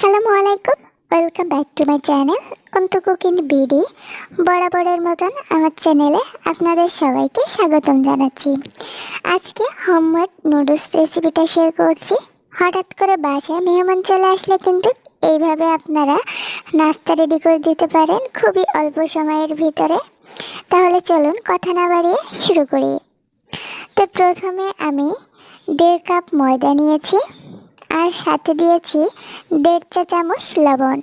আসসালামু আলাইকুম। Welcome back to my channel অন্ত কুকিং বিডি বরাবরের মতন আমার চ্যানেলে আপনাদের সবাইকে স্বাগতম জানাচ্ছি। আজকে হোমমেড নুডলস রেসিপিটা শেয়ার করছি। হঠাৎ করে বাসায় মেহমান চলে আসলে কিন্তু এইভাবে আপনারা নাস্তা রেডি করে দিতে পারেন খুবই অল্প সময়ের ভিতরে। তাহলে চলুন কথা না বাড়িয়ে শুরু করি। তো প্রথমে আমি দেড় কাপ ময়দা নিয়েছি। আর সাথে দিয়েছি দেড় চা চামচ লবণ।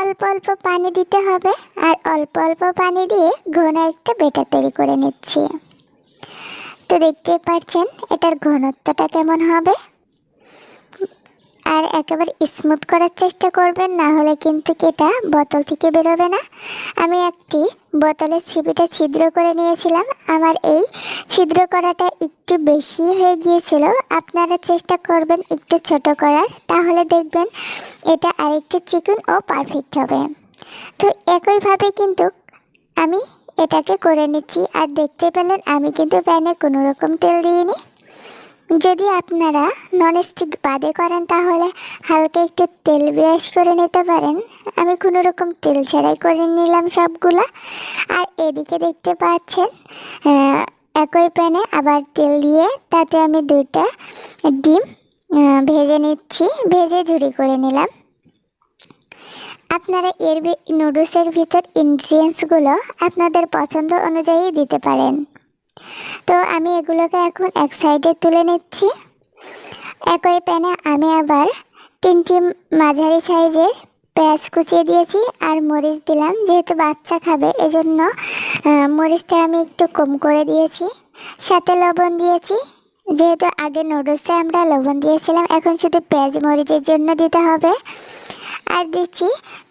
অল্প অল্প পানি দিতে হবে আর অল্প অল্প পানি দিয়ে ঘন একটা বেটা তৈরি করে নিচ্ছি। তো দেখতেই পাচ্ছেন এটার ঘনত্বটা কেমন হবে। আর একেবারে স্মুথ করার চেষ্টা করবেন, না হলে কিন্তু এটা বোতল থেকে বেরোবে না। আমি একটি বোতলের ছিপিটা ছিদ্র করে নিয়েছিলাম। আমার এই ছিদ্র করাটা একটু বেশি হয়ে গিয়েছিল। আপনারা চেষ্টা করবেন একটু ছোট করার। তাহলে দেখবেন এটা আরেকটু চিকন ও পারফেক্ট হবে। তো একইভাবে কিন্তু আমি এটাকে করে নিচ্ছি। আর দেখতে পেলেন আমি কিন্তু প্যানে কোনো রকম তেল দিইনি। যদি আপনারা ননস্টিক বাদে করেন, তাহলে হালকা একটু তেল ব্রাশ করে নিতে পারেন। আমি কোনো রকম তেল ছাড়াই করে নিলাম সবগুলা। আর এদিকে দেখতে পাচ্ছেন একই প্যানে আবার তেল দিয়ে তাতে আমি দুইটা ডিম ভেজে নিচ্ছি, ভেজে ঝুড়ি করে নিলাম। আপনারা এর নুডলসের ভিতর ইনগ্রিডিয়েন্টসগুলো আপনাদের পছন্দ অনুযায়ী দিতে পারেন। তো আমি এগুলোকে এখন এক সাইডে তুলে নিচ্ছি। একই প্যানে আমি আবার তিনটি মাঝারি সাইজের পেঁয়াজ কুচিয়ে দিয়েছি আর মরিচ দিলাম। যেহেতু বাচ্চা খাবে, এজন্য মরিচটা আমি একটু কম করে দিয়েছি। সাথে লবণ দিয়েছি। যেহেতু আগে নুডলসে আমরা লবণ দিয়েছিলাম, এখন শুধু পেঁয়াজ মরিচের জন্য দিতে হবে। আর দিচ্ছি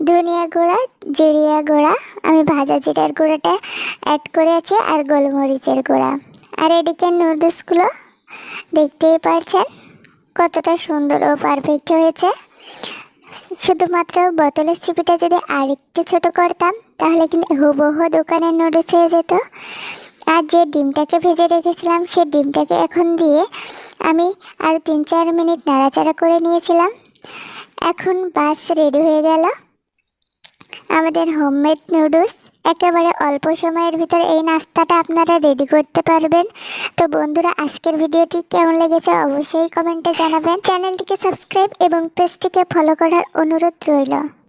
ধনিয়া গুঁড়া, জিরিয়া গুঁড়া। আমি ভাজা জিরার গুঁড়োটা অ্যাড করেছি আর গোলমরিচের গুঁড়া। আর এদিকে নুডলসগুলো দেখতেই পারছেন, কতটা সুন্দর ও পারফেক্ট হয়েছে। শুধুমাত্র বোতলের সিপিটা যদি আরেকটু ছোট করতাম, তাহলে কিন্তু হুবহু দোকানের নুডলস হয়ে যেত। আর যে ডিমটাকে ভেজে রেখেছিলাম সেই ডিমটাকে এখন দিয়ে আমি আর তিন চার মিনিট নাড়াচাড়া করে নিয়েছিলাম। এখন বাস রেডি হয়ে গেল। আমাদের হোমমেড নুডলস একেবারে অল্প সময়ের ভিতরে এই নাস্তাটা আপনারা রেডি করতে পারবেন। তো বন্ধুরা, আজকের ভিডিওটি কেমন লেগেছে অবশ্যই কমেন্টে জানাবেন। চ্যানেলটিকে সাবস্ক্রাইব এবং পেজটিকে ফলো করার অনুরোধ রইল।